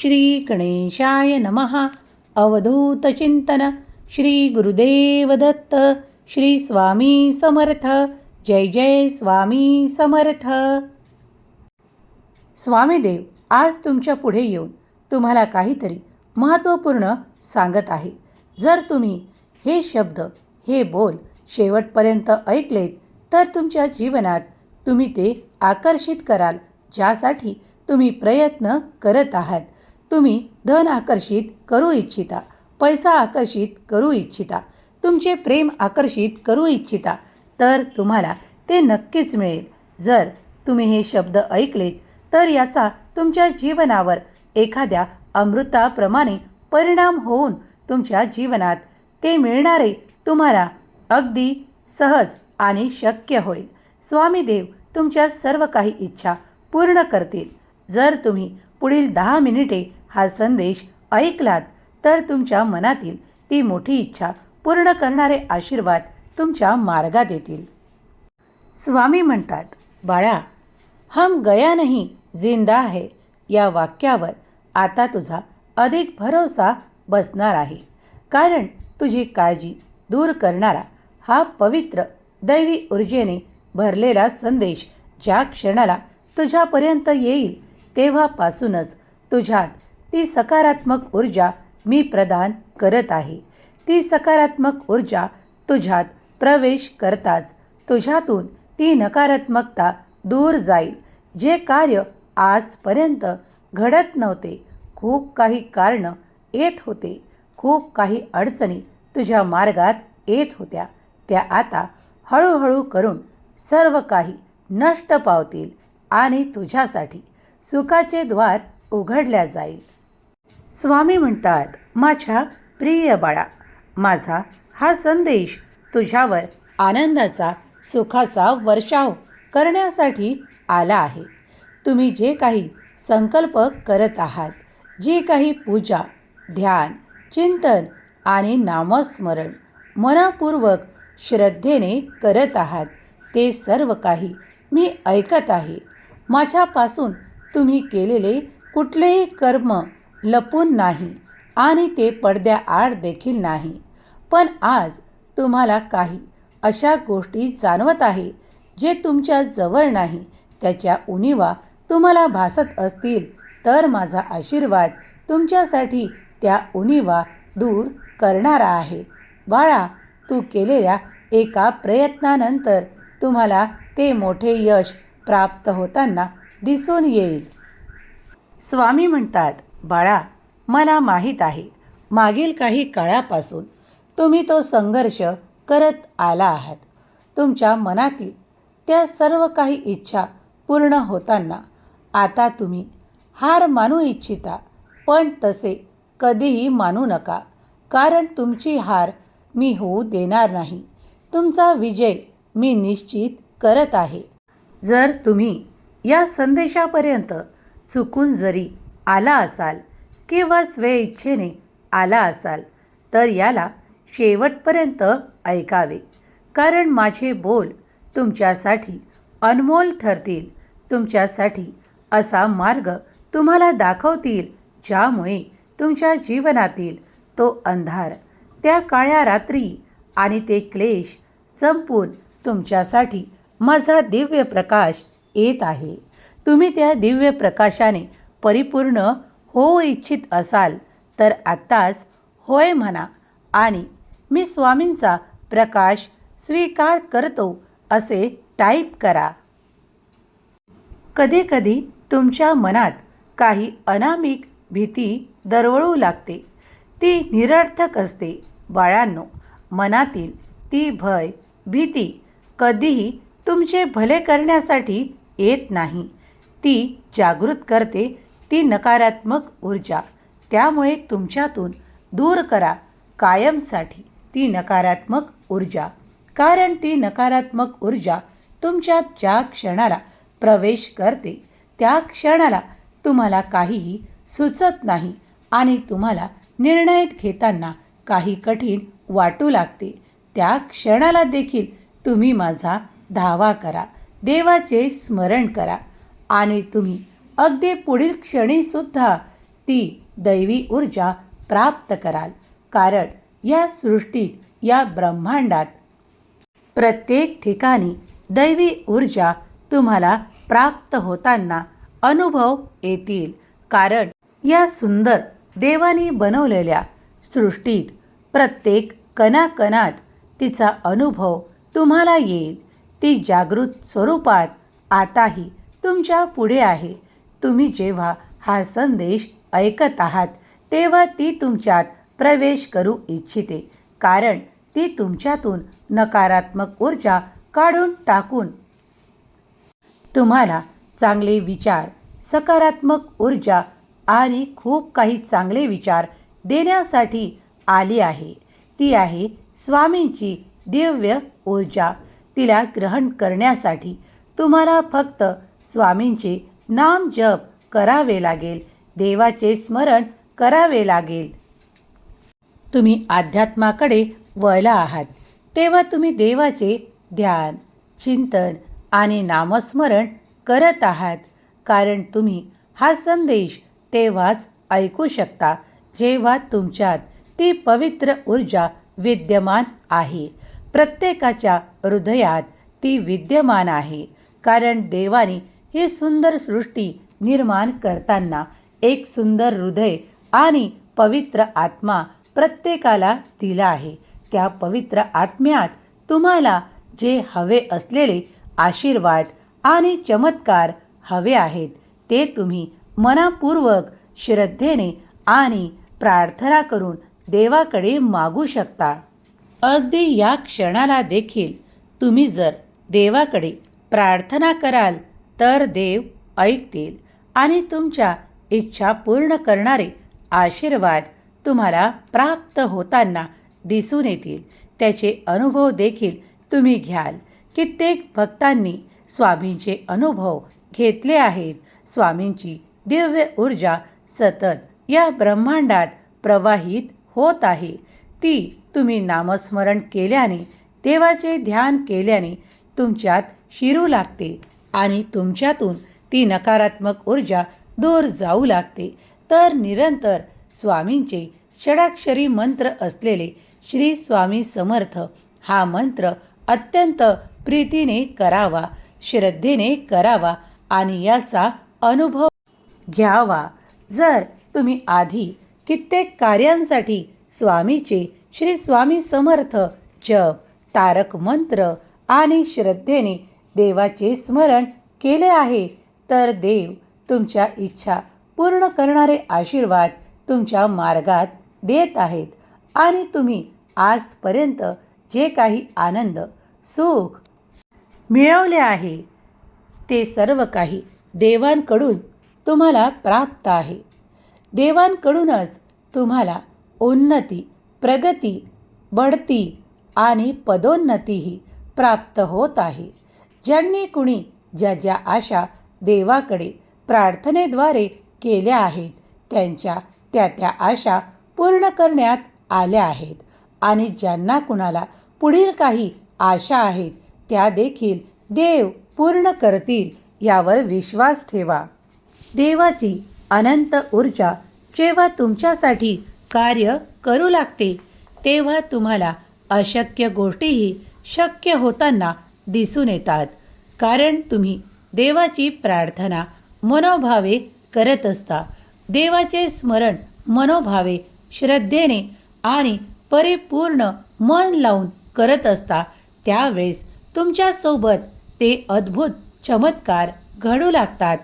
श्री गणेशाय नमः अवधूतचिंतन श्री गुरुदेव दत्त श्री स्वामी समर्थ। जय जय स्वामी समर्थ। स्वामीदेव आज तुमच्यापुढे येऊन तुम्हाला काहीतरी महत्त्वपूर्ण सांगत आहे. जर तुम्ही हे शब्द हे बोल शेवटपर्यंत ऐकलेत तर तुमच्या जीवनात तुम्ही ते आकर्षित कराल ज्यासाठी तुम्ही प्रयत्न करत आहात. तुम्ही धन आकर्षित करू इच्छिता पैसा आकर्षित करू इच्छिता तुमचे प्रेम आकर्षित करू इच्छिता तर तुम्हाला ते नक्कीच मिळेल. जर तुम्ही हे शब्द ऐकलेत तर याचा तुमच्या जीवनावर एखाद्या अमृताप्रमाणे परिणाम होऊन तुमच्या जीवनात ते मिळणारे तुम्हाला अगदी सहज आणि शक्य होईल. स्वामीदेव तुमच्या सर्व काही इच्छा पूर्ण करतील. जर तुम्ही पुढील दहा मिनिटे हा संदेश ऐकलात तर तुमच्या मनातील ती मोठी इच्छा पूर्ण करणारे आशीर्वाद तुमच्या मार्गात येतील. स्वामी म्हणतात बाळा हम गया नाही जिंदा आहे या वाक्यावर आता तुझा अधिक भरोसा बसणार आहे. कारण तुझी काळजी दूर करणारा हा पवित्र दैवी ऊर्जेने भरलेला संदेश ज्या क्षणाला तुझ्यापर्यंत येईल तेव्हापासूनच तुझ्यात ती सकारात्मक ऊर्जा मी प्रदान करत आहे. ती सकारात्मक ऊर्जा तुझ्यात प्रवेश करताच तुझ्यातून ती नकारात्मकता दूर जाईल. जे कार्य आजपर्यंत घडत नव्हते खूप काही कारणं येत होते खूप काही अडचणी तुझ्या मार्गात येत होत्या त्या आता हळूहळू करून सर्व काही नष्ट पावतील आणि तुझ्यासाठी सुखाचे द्वार उघडल्या जाईल. स्वामी म्हणतात माझ्या प्रिय बाळा माझा हा संदेश तुझ्यावर आनंदाचा सुखाचा वर्षाव करण्यासाठी आला आहे. तुम्ही जे काही संकल्प करत आहात जी काही पूजा ध्यान चिंतन आणि नामस्मरण मनपूर्वक श्रद्धेने करत आहात ते सर्व काही मी ऐकत आहे. माझ्यापासून तुम्ही केलेले कुठलेही कर्म लपून नाही आणि ते पडद्याआड देखील नाही. पण आज तुम्हाला काही अशा गोष्टी जाणवत आहे जे तुमच्या जवळ नाही. त्याच्या उणीवा तुम्हाला भासत असतील तर माझा आशीर्वाद तुमच्यासाठी त्या उणीवा दूर करणारा आहे. बाळा तू केलेल्या एका प्रयत्नानंतर तुम्हाला ते मोठे यश प्राप्त होताना दिसून येईल. स्वामी म्हणतात बाळा मला माहीत आहे मागील काही काळापासून तुम्ही तो संघर्ष करत आला आहात. तुमच्या मनातील त्या सर्व काही इच्छा पूर्ण होताना आता तुम्ही हार मानू इच्छिता पण तसे कधीही मानू नका कारण तुमची हार मी होऊ देणार नाही. तुमचा विजय मी निश्चित करत आहे. जर तुम्ही या संदेशापर्यंत चुकून जरी आला असाल किंवा स्वेच्छेने आला असाल तर याला शेवटपर्यंत ऐकावे. कारण माझे बोल तुमच्यासाठी अनमोल ठरतील. तुमच्यासाठी असा मार्ग तुम्हाला दाखवतील ज्यामुळे तुमच्या जीवनातील तो अंधार त्या काळ्या रात्री आणि ते क्लेश संपून तुमच्यासाठी माझा दिव्य प्रकाश येत आहे. तुम्ही त्या दिव्य प्रकाशाने परिपूर्ण होऊ इच्छित असाल तर आत्ताच होय म्हणा आणि मी स्वामींचा प्रकाश स्वीकार करतो असे टाईप करा. कधीकधी तुमच्या मनात काही अनामिक भीती दरवळू लागते. ती निरर्थक असते. बाळांनो मनातील ती भय भीती कधीही तुमचे भले करण्यासाठी येत नाही. ती जागृत करते ती नकारात्मक ऊर्जा. त्यामुळे तुमच्यातून दूर करा. कायमसाठी ती नकारात्मक ऊर्जा. कारण ती नकारात्मक ऊर्जा तुमच्यात ज्या क्षणाला प्रवेश करते त्या क्षणाला तुम्हाला काहीही सुचत नाही आणि तुम्हाला निर्णय घेताना काही कठीण वाटू लागते. त्या क्षणाला देखील तुम्ही माझा धावा करा. देवाचे स्मरण करा आणि तुम्ही अगदी पुढील क्षणीसुद्धा ती दैवी ऊर्जा प्राप्त कराल. कारण या सृष्टीत या ब्रह्मांडात प्रत्येक ठिकाणी दैवी ऊर्जा तुम्हाला प्राप्त होताना अनुभव येतील. कारण या सुंदर देवानी बनवलेल्या सृष्टीत प्रत्येक कणाकणात तिचा अनुभव तुम्हाला येईल. ती जागृत स्वरूपात आताही तुमच्यापुढे आहे. तुम्ही जेव्हा हा संदेश ऐकत आहात तेव्हा ती तुमच्यात प्रवेश करू इच्छिते. कारण ती तुमच्यातून नकारात्मक ऊर्जा काढून टाकून तुम्हाला चांगले विचार सकारात्मक ऊर्जा आणि खूप काही चांगले विचार देण्यासाठी आली आहे. ती आहे स्वामींची दिव्य ऊर्जा. तिला ग्रहण करण्यासाठी तुम्हाला फक्त स्वामींचे नाम जप करावे लागेल. देवाचे स्मरण करावे लागेल. तुम्ही अध्यात्माकडे वळला आहात. तेव्हा तुम्ही देवाचे ध्यान चिंतन आणि नामस्मरण करत आहात. कारण तुम्ही हा संदेश तेव्हाच ऐकू शकता जेव्हा तुमच्यात ती पवित्र ऊर्जा विद्यमान आहे. प्रत्येकाच्या हृदयात ती विद्यमान आहे. कारण देवाने ही सुंदर सृष्टी निर्माण करताना एक सुंदर हृदय आणि पवित्र आत्मा प्रत्येकाला दिला आहे. त्या पवित्र आत्म्यात तुम्हाला जे हवे असलेले आशीर्वाद आणि चमत्कार हवे आहेत ते तुम्ही मनापूर्वक श्रद्धेने आणि प्रार्थना करून देवाकडे मागू शकता. अगदी या क्षणाला देखील तुम्ही जर देवाकडे प्रार्थना कराल तर देव ऐकतील आणि तुमच्या इच्छा पूर्ण करणारे आशीर्वाद तुम्हाला प्राप्त होताना दिसून येतील. त्याचे अनुभव देखील तुम्ही घ्याल. कित्येक भक्तांनी स्वामींचे अनुभव घेतले आहेत. स्वामींची दिव्य ऊर्जा सतत या ब्रह्मांडात प्रवाहित होत आहे. ती तुम्ही नामस्मरण केल्याने देवाचे ध्यान केल्याने तुमच्यात शिरू लागते. आणि तुमच्यातून ती नकारात्मक ऊर्जा दूर जाऊ लागते. तर निरंतर स्वामींचे षडाक्षरी मंत्र असलेले श्री स्वामी समर्थ हा मंत्र अत्यंत प्रीतीने करावा श्रद्धेने करावा आणि याचा अनुभव घ्यावा. जर तुम्ही आधी कित्येक कार्यांसाठी स्वामीचे श्री स्वामी समर्थ जप तारक मंत्र आणि श्रद्धेने देवाचे स्मरण केले आहे. तर देव तुमच्या इच्छा पूर्ण करणारे आशीर्वाद तुमच्या मार्गात देत आहेत आणि तुम्ही आजपर्यंत जे काही आनंद सुख मिळवले आहे ते सर्व काही देवांकडून तुम्हाला प्राप्त आहे. देवांकडूनच तुम्हाला उन्नती प्रगती बढती आणि पदोन्नतीही प्राप्त होत आहे. ज्यांनी कुणी ज्या ज्या आशा देवाकडे प्रार्थनेद्वारे केल्या आहेत त्यांच्या त्या त्या आशा पूर्ण करण्यात आल्या आहेत. आणि ज्यांना कुणाला पुढील काही आशा आहेत त्या देखील देव पूर्ण करतील यावर विश्वास ठेवा. देवाची अनंत ऊर्जा जेव्हा तुमच्यासाठी कार्य करू लागते तेव्हा तुम्हाला अशक्य गोष्टीही शक्य होताना दिसून येतात. कारण तुम्ही देवाची प्रार्थना मनोभावे करत असता. देवाचे स्मरण मनोभावे श्रद्धेने आणि परिपूर्ण मन लावून करत असता. त्यावेळेस तुमच्यासोबत ते अद्भुत चमत्कार घडू लागतात.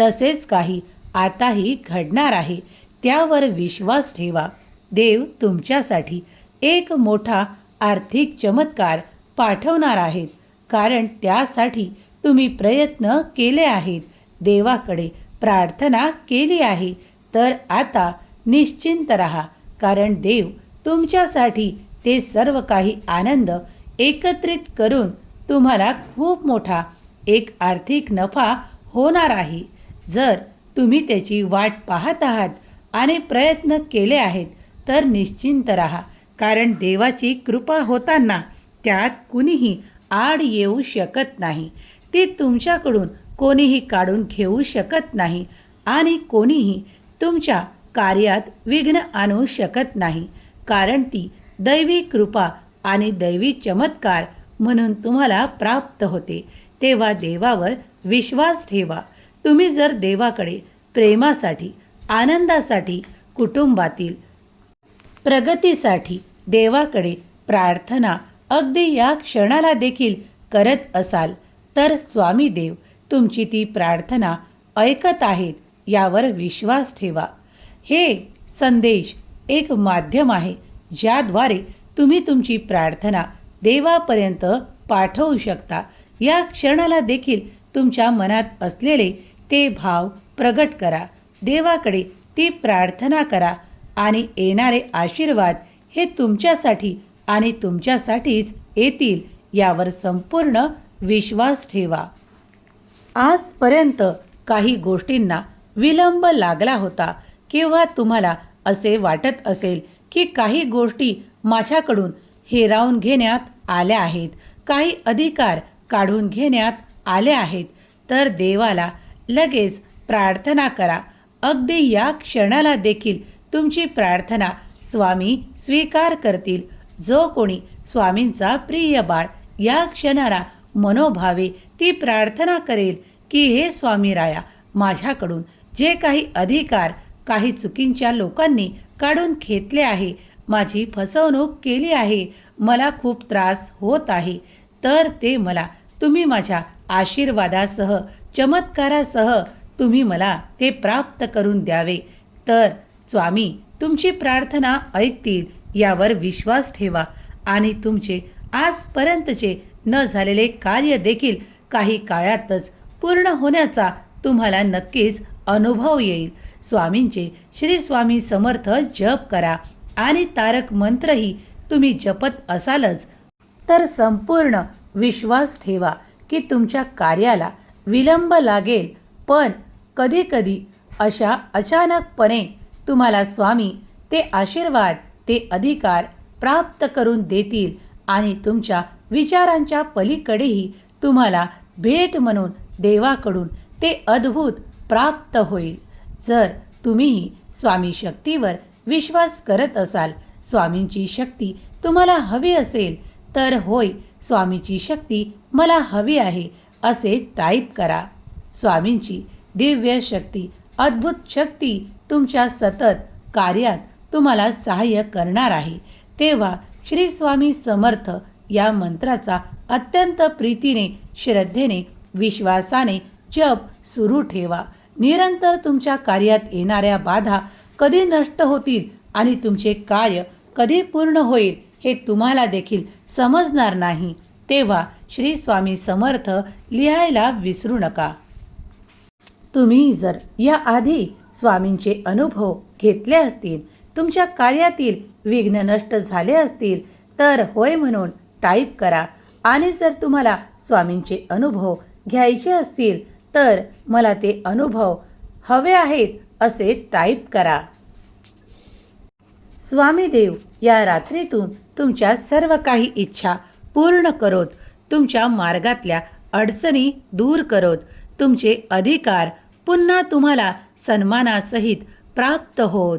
तसेच काही आताही घडणार आहे. त्यावर विश्वास ठेवा. देव तुमच्यासाठी एक मोठा आर्थिक चमत्कार पाठवणार आहेत. कारण त्यासाठी तुम्ही प्रयत्न केले आहेत. देवाकडे प्रार्थना केली आहे. तर आता निश्चिंत रहा कारण देव तुमच्यासाठी ते सर्व काही आनंद एकत्रित करून तुम्हाला खूप मोठा एक आर्थिक नफा होणार आहे. जर तुम्ही त्याची वाट पाहत आहात आणि प्रयत्न केले आहेत तर निश्चिंत रहा कारण देवाची कृपा होताना त्यात कुणीही आड येऊ शकत नाही. ती तुमच्याकडून कोणीही काढून घेऊ शकत नाही आणि कोणीही तुमच्या कार्यात विघ्न आणू शकत नाही. कारण ती दैवी कृपा आणि दैवी चमत्कार म्हणून तुम्हाला प्राप्त होते. तेव्हा देवावर विश्वास ठेवा. तुम्ही जर देवाकडे प्रेमासाठी आनंदासाठी कुटुंबातील प्रगतीसाठी देवाकडे प्रार्थना अगदी या क्षणाला देखील करत असाल. तर स्वामी देव तुमची ती प्रार्थना ऐकत आहेत यावर विश्वास ठेवा. हे संदेश एक माध्यम आहे ज्याद्वारे तुम्ही तुमची प्रार्थना देवापर्यंत पाठवू शकता. या क्षणाला देखील तुमच्या मनात असलेले ते भाव प्रगट करा. देवाकडे ती प्रार्थना करा आणि येणारे आशीर्वाद हे तुमच्यासाठी आणि तुमच्यासाठीच येतील यावर संपूर्ण विश्वास ठेवा. आजपर्यंत काही गोष्टींना विलंब लागला होता किंवा तुम्हाला असे वाटत असेल की काही गोष्टी माझ्याकडून हिरावून घेण्यात आल्या आहेत काही अधिकार काढून घेण्यात आले आहेत तर देवाला लगेच प्रार्थना करा. अगदी या क्षणाला देखील तुमची प्रार्थना स्वामी स्वीकार करतील. जो कोणी स्वामींचा प्रिय बाळ या क्षणाला मनोभावे ती प्रार्थना करेल की हे स्वामी राया माझ्याकडून जे काही अधिकार काही चुकींच्या लोकांनी काढून घेतले आहे माझी फसवणूक केली आहे मला खूप त्रास होत आहे तर ते मला तुम्ही माझ्या आशीर्वादासह चमत्कारासह तुम्ही मला ते प्राप्त करून द्यावे. तर स्वामी तुमची प्रार्थना ऐकतील यावर विश्वास ठेवा. आणि तुमचे आजपर्यंतचे न झालेले कार्य देखील काही काळातच पूर्ण होण्याचा तुम्हाला नक्कीच अनुभव येईल. स्वामींचे श्री स्वामी समर्थ जप करा आणि तारक मंत्रही तुम्ही जपत असालच. तर संपूर्ण विश्वास ठेवा की तुमच्या कार्याला विलंब लागेल. पण कधीकधी अशा अचानकपणे तुम्हाला स्वामी ते आशीर्वाद ते अधिकार प्राप्त करून देतील आणि तुमच्या विचारांच्या पलीकडेही तुम्हाला भेट म्हणून देवाकडून ते अद्भुत प्राप्त होईल. जर तुम्हीही स्वामी शक्तीवर विश्वास करत असाल स्वामींची शक्ती तुम्हाला हवी असेल तर होय स्वामीची शक्ती मला हवी आहे असे टाईप करा. स्वामींची दिव्य शक्ती अद्भुत शक्ती तुमच्या सतत कार्यात तुम्हाला सहाय्य करणार आहे. तेव्हा श्री स्वामी समर्थ या मंत्राचा अत्यंत प्रीतीने श्रद्धेने विश्वासाने जप सुरू ठेवा. निरंतर तुमच्या कार्यात येणाऱ्या बाधा कधी नष्ट होतील आणि तुमचे कार्य कधी पूर्ण होईल हे तुम्हाला देखील समजणार नाही. तेव्हा श्री स्वामी समर्थ लिहायला विसरू नका. तुम्ही जर याआधी स्वामींचे अनुभव घेतले असतील तुमच्या कार्यातील विघ्न नष्ट झाले असतील तर होय म्हणून टाईप करा. आणि जर तुम्हाला स्वामींचे अनुभव घ्यायचे असतील तर मला ते अनुभव हवे आहेत असे टाईप करा. स्वामी देव या रात्रीतून तुमच्या सर्व काही इच्छा पूर्ण करोत. तुमच्या मार्गातल्या अडचणी दूर करोत. तुमचे अधिकार पुन्हा तुम्हाला सन्मानासहित प्राप्त होत.